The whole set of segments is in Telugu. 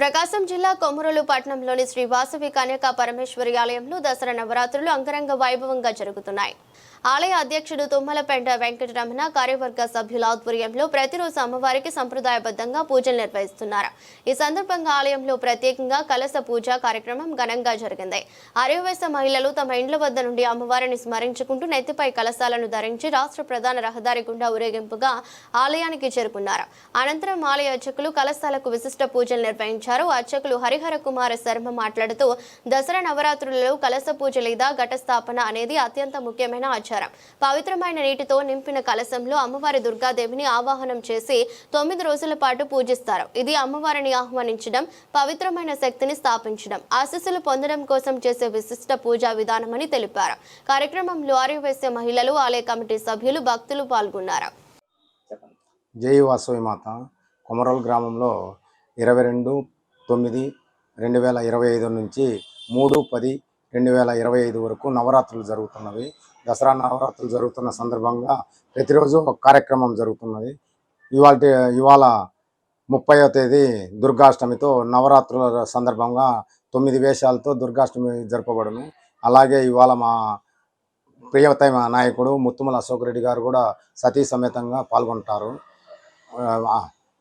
ప్రకాశం జిల్లా కొమురలు పట్టణంలోని శ్రీ వాసవి కన్యకా పరమేశ్వరి ఆలయంలో దసరా నవరాత్రులు అంగరంగ వైభవంగా జరుగుతున్నాయి. ఆలయ అధ్యక్షుడు తుమ్మలపెంట వెంకటరమణ కార్యవర్గ సభ్యుల ఆధ్వర్యంలో ప్రతిరోజు అమ్మవారికి సంప్రదాయబద్ధంగా పూజలు నిర్వహిస్తున్నారు. ఈ సందర్భంగా ఆలయంలో ప్రత్యేకంగా కలస పూజ కార్యక్రమం ఘనంగా జరిగింది. ఆర్యవైశ్య మహిళలు తమ ఇండ్ల వద్ద నుండి అమ్మవారిని స్మరించుకుంటూ నెత్తిపై కలశాలను ధరించి రాష్ట్ర ప్రధాన రహదారి గుండా ఊరేగింపుగా ఆలయానికి చేరుకున్నారు. అనంతరం ఆలయ అర్చకులు కలశాలకు విశిష్ట పూజలు నిర్వహించారు. అర్చకులు హరిహర కుమార శర్మ మాట్లాడుతూ దసరా నవరాత్రులలో కలశ పూజ లేదా ఘటస్థాపన అనేది అత్యంత ముఖ్యమైన సమాచారం. పవిత్రమైన నీటితో నింపిన కలశంలో అమ్మవారి దుర్గాదేవిని ఆవాహనం చేసి తొమ్మిది రోజుల పాటు పూజిస్తారు. ఇది అమ్మవారిని ఆహ్వానించడం పవిత్రమైన శక్తిని స్థాపించడం ఆశీస్సులు పొందడం కోసం చేసే విశిష్ట పూజా విధానమని తెలిపారు. కార్యక్రమంలో ఆర్యవైశ్య మహిళలు ఆలయ కమిటీ సభ్యులు భక్తులు పాల్గొన్నారు. జై వాసవి మాత. కొమరోలు గ్రామంలో ఇరవై రెండు తొమ్మిది రెండు వేల ఇరవై ఐదు నుంచి మూడు పది రెండు వేల ఇరవై ఐదు వరకు నవరాత్రులు జరుగుతున్నవి. దసరా నవరాత్రులు జరుగుతున్న సందర్భంగా ప్రతిరోజు ఒక కార్యక్రమం జరుగుతున్నది. ఇవాళ ఇవాళ ముప్పైవ తేదీ దుర్గాష్టమితో నవరాత్రుల సందర్భంగా తొమ్మిది వేషాలతో దుర్గాష్టమి జరపబడును. అలాగే ఇవాళ మా ప్రియతమ నాయకుడు ముత్తుమల అశోక్ రెడ్డి గారు కూడా సతీ సమేతంగా పాల్గొంటారు.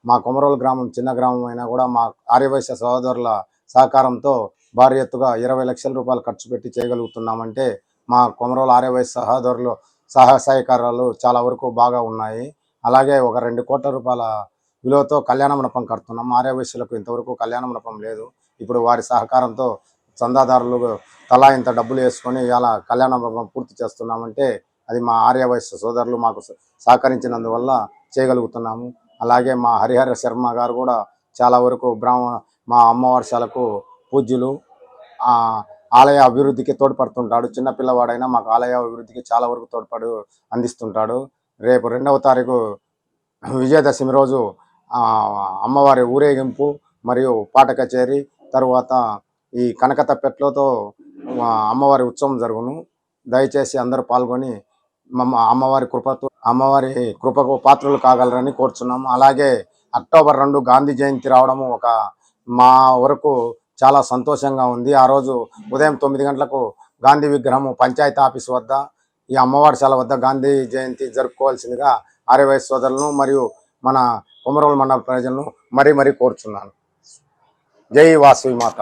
మా కొమరోలు గ్రామం చిన్న గ్రామం అయినా కూడా మా ఆర్యవైశ్య సహోదరుల సహకారంతో భారీ ఎత్తుగా ఇరవై లక్షల రూపాయలు ఖర్చు పెట్టి చేయగలుగుతున్నామంటే మా కొమరోలు ఆర్యవైశ్య సహోదరులు సహాయ సహకారాలు చాలా వరకు బాగా ఉన్నాయి. అలాగే ఒక రెండు కోట్ల రూపాయల విలువతో కళ్యాణ మండపం కడుతున్నాం. ఆర్యవైశ్యులకు ఇంతవరకు కళ్యాణ మండపం లేదు. ఇప్పుడు వారి సహకారంతో చందాదారులు తలా ఇంత డబ్బులు వేసుకొని ఇలా కళ్యాణ మండపం పూర్తి చేస్తున్నామంటే అది మా ఆర్యవైశ్య సోదరులు మాకు స- సహకరించినందువల్ల చేయగలుగుతున్నాము. అలాగే మా హరిహర శర్మ గారు కూడా చాలా వరకు బ్రాహ్మణ మా అమ్మవారి పూజ్యులు. ఆలయ అభివృద్ధికి తోడ్పడుతుంటాడు. చిన్నపిల్లవాడైనా మాకు ఆలయ అభివృద్ధికి చాలా వరకు తోడ్పడు అందిస్తుంటాడు. రేపు రెండవ తారీఖు విజయదశమి రోజు అమ్మవారి ఊరేగింపు మరియు పాట కచేరి తరువాత ఈ కనకతప్పెట్లతో అమ్మవారి ఉత్సవం జరుగును. దయచేసి అందరూ పాల్గొని మమ్మ అమ్మవారి కృపతో అమ్మవారి కృపకు పాత్రలు కాగలరని కోరుచున్నాము. అలాగే అక్టోబర్ రెండు గాంధీ జయంతి రావడము ఒక మా వరకు చాలా సంతోషంగా ఉంది. ఆ రోజు ఉదయం తొమ్మిది గంటలకు గాంధీ విగ్రహము పంచాయతీ ఆఫీస్ వద్ద ఈ అమ్మవారి శాల వద్ద గాంధీ జయంతి జరుపుకోవాల్సిందిగా ఆర్యవైశ్య సోదరులను మరియు మన కొమరోలు మండల ప్రజలను మరీ మరీ కోరుచున్నాను. జై వాసవి మాత.